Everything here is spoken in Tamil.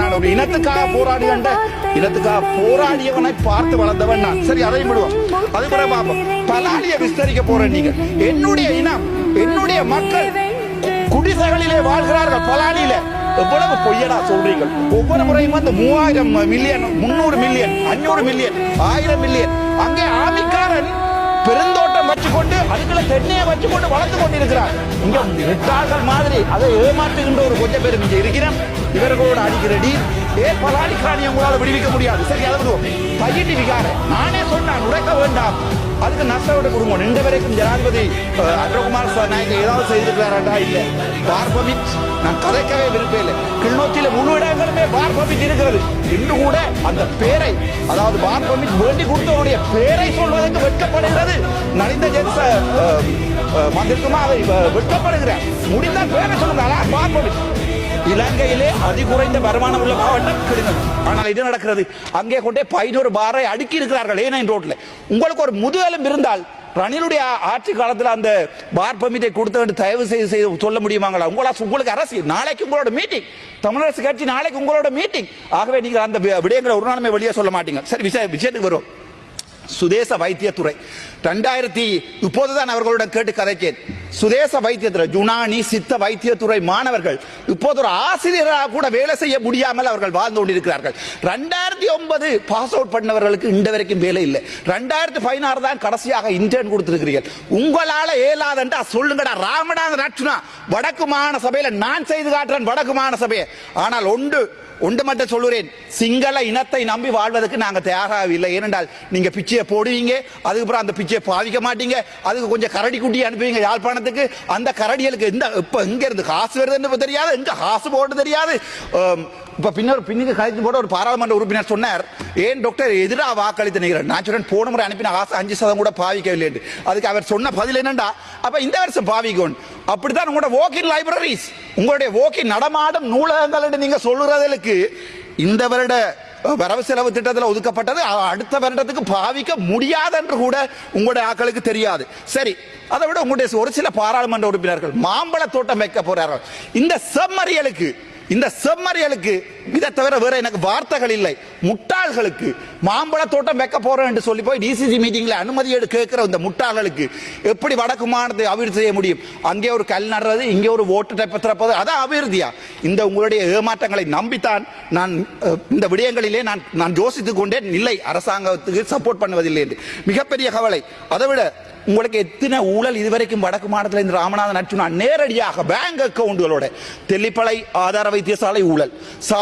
நான் ஒரு இனத்துக்காக போராடி கண்ட இனத்துக்காக போராடியவனை பார்த்து வளர்ந்தவன் நான். சரி அதையும் விடுவோம். அது கூட பார்ப்போம். பலாலிய விஸ்தரிக்க போறேன் நீங்க என்னுடைய இனம் என்னுடைய மக்கள் குடிசைகளிலே வாழ்கிறார்கள் பலாலியில. எவ்வளவு பொய்யடா சொல்றீங்க ஒவ்வொரு முறையும் வந்து மூவாயிரம் மில்லியன் முன்னூறு மில்லியன் அஞ்சூறு மில்லியன் ஆயிரம் மில்லியன் அங்கே ஆமிக்காரன் பெருந்தோட்டம் வச்சுக்கொண்டு அதுக்குள்ள தென்னையை வச்சுக்கொண்டு வளர்த்து கொண்டிருக்கிறார். இங்க முட்டாள்கள் மாதிரி அதை ஏமாற்றுகின்ற ஒரு கொஞ்சம் பேர் இங்க இருக்கிறேன் இவர்களோட அடிக்கிறடி. ஏ ஏ காணி உங்களால விடுவிக்க முடியாது. சரி அதை விடுவோம். பையட்டி விகார. நானே சொன்னான் உடைக்க வேண்டாம். அதுக்கு நஷ்டவிட கொடுங்க. ரெண்டு வரைக்கும் ஜனாதிபதி அஹ், நாயக்க ஏதாவது செய்திருக்கிறாரா இல்ல? பார் நான் கதைக்கவே விருப்பம் இல்லை. கிளிநொச்சியில முழு இடங்களுமே பார்பமிட் இருக்கிறது. இன்னும் கூட அந்த பேரை அதாவது பார் வேண்டி கொடுத்தவருடைய பேரை சொல்வதற்கு வெட்கப்படுகிறது. நலிந்த ஜென்ச மந்திரமா அதை வெட்கப்படுகிறார். முடிந்தால் பேரை சொல்லுங்க. அதான் இலங்கையிலே அதிகுறைந்த வருமானம் உள்ள மாவட்டம் கிளிநொச்சி. ஆனால் இது நடக்கிறது. அங்கே கொண்டே பதினோரு பாரை அடுக்கி இருக்கிறார்கள். ஏனைன் ரோட்ல உங்களுக்கு ஒரு முதுகலம் இருந்தால் ரணிலுடைய ஆட்சி காலத்தில் அந்த பார் பர்மிட்டை கொடுத்து தயவு செய்து செய்து சொல்ல முடியுமாங்களா? உங்களா உங்களுக்கு அரசு நாளைக்கு உங்களோட மீட்டிங் தமிழரசு கட்சி நாளைக்கு உங்களோட மீட்டிங் ஆகவே நீங்கள் அந்த விடயங்களை ஒரு நாளுமே வெளியே சொல்ல மாட்டீங்க. சரி விஷய விஷயத்துக்கு வரும் சுதேச வைத்தியத்துறை. ரெண்டாயிரத்தி இப்போதுதான் அவர்களோட கேட்டு கதைக்கேன். சுதேச வைத்தியத்துறை ஜுனானி சித்த வைத்தியத்துறை மாணவர்கள் இப்போது ஒரு ஆசிரியராக கூட வேலை செய்ய முடியாமல் அவர்கள் வாழ்ந்து கொண்டிருக்கிறார்கள். ரெண்டாயிரத்தி ஒன்பது பாஸ் அவுட் பண்ணவர்களுக்கு இந்த வரைக்கும் வேலை இல்லை. ரெண்டாயிரத்தி பதினாறு தான் கடைசியாக இன்டர்ன் கொடுத்திருக்கிறீர்கள். உங்களால ஏலாதண்டா சொல்லுங்கடா. ராமநாதன் அர்ச்சுனா வடக்கு மாகாண சபையில நான் செய்து காட்டுறேன் வடக்கு மாகாண சபையை ஆனால் ஒன்று ஒன்று மட்டும் சொல்லுறேன். சிங்கள இனத்தை நம்பி வாழ்வதற்கு நாங்க தயாராகவில்லை. ஏனென்றால் நீங்க பிச்சையை போடுவீங்க அதுக்கப்புறம் அந்த பிச்சையை பாவிக்க மாட்டீங்க. அதுக்கு கொஞ்சம் கரடி குட்டி அனுப்புவீங்க யாழ்ப்பாணத்துக்கு அந்த கரடிகளுக்கு இந்த இப்போ எங்க இருந்து காசு வருதுன்னு தெரியாது எங்கே காசு போட்டு தெரியாது. இப்போ பின்னர் பின்னுக்கு கழித்து போட ஒரு பாராளுமன்ற உறுப்பினர் சொன்னார் ஏன் டாக்டர் எதிராக வாக்களித்து நிற்கிறார்? நான் சொன்னேன் போன முறை அனுப்பின காசு அஞ்சு சதம் கூட பாவிக்கவில்லை என்று. அதுக்கு அவர் சொன்ன பதில் என்னண்டா? அப்போ இந்த வருஷம் பாவிக்கணும் அப்படித்தான் உங்களோட வாக்கின் லைப்ரரிஸ் உங்களுடைய வாக்கின் நடமாடும் நூலகங்கள் என்று நீங்கள் சொல்லுறதுக்கு இந்த வருட வரவு செலவு திட்டத்தில் ஒதுக்கப்பட்டது. அடுத்த வருடத்துக்கு பாவிக்க முடியாது என்று கூட உங்களுடைய ஆட்களுக்கு தெரியாது. சரி அதை விட உங்களுடைய ஒரு சில பாராளுமன்ற உறுப்பினர்கள் மாம்பழ தோட்டம் வைக்க போறார்கள். இந்த செம்மறியலுக்கு இந்த செம்மறியலுக்கு இதை தவிர வேற எனக்கு வார்த்தைகள் இல்லை. முட்டாள்களுக்கு மாம்பழ தோட்டம் வைக்க போறோம் என்று சொல்லி போய் டிசிசி மீட்டிங்ல அனுமதி எடு கேட்கிற இந்த முட்டாள்களுக்கு எப்படி வடக்கு மாநிலத்தை அபிவிருத்தி செய்ய முடியும்? அங்கே ஒரு கல் நடுறது இங்கே ஒரு ஓட்டு திறப்பது அதான் அபிவிருத்தியா? இந்த உங்களுடைய ஏமாற்றங்களை நம்பித்தான் நான் இந்த விடயங்களிலே நான் நான் யோசித்துக் கொண்டே இல்லை அரசாங்கத்துக்கு சப்போர்ட் பண்ணுவதில்லை என்று. மிகப்பெரிய கவலை. அதை விட உங்களுக்கு எத்தனை ஊழல் இதுவரைக்கும் வடக்கு மாநிலத்தில் இந்த ராமநாதன் அர்ச்சுனா நேரடியாக பேங்க் அக்கவுண்டுகளோட தெல்லிப்பளை ஆதார வைத்தியசாலை ஊழல். சா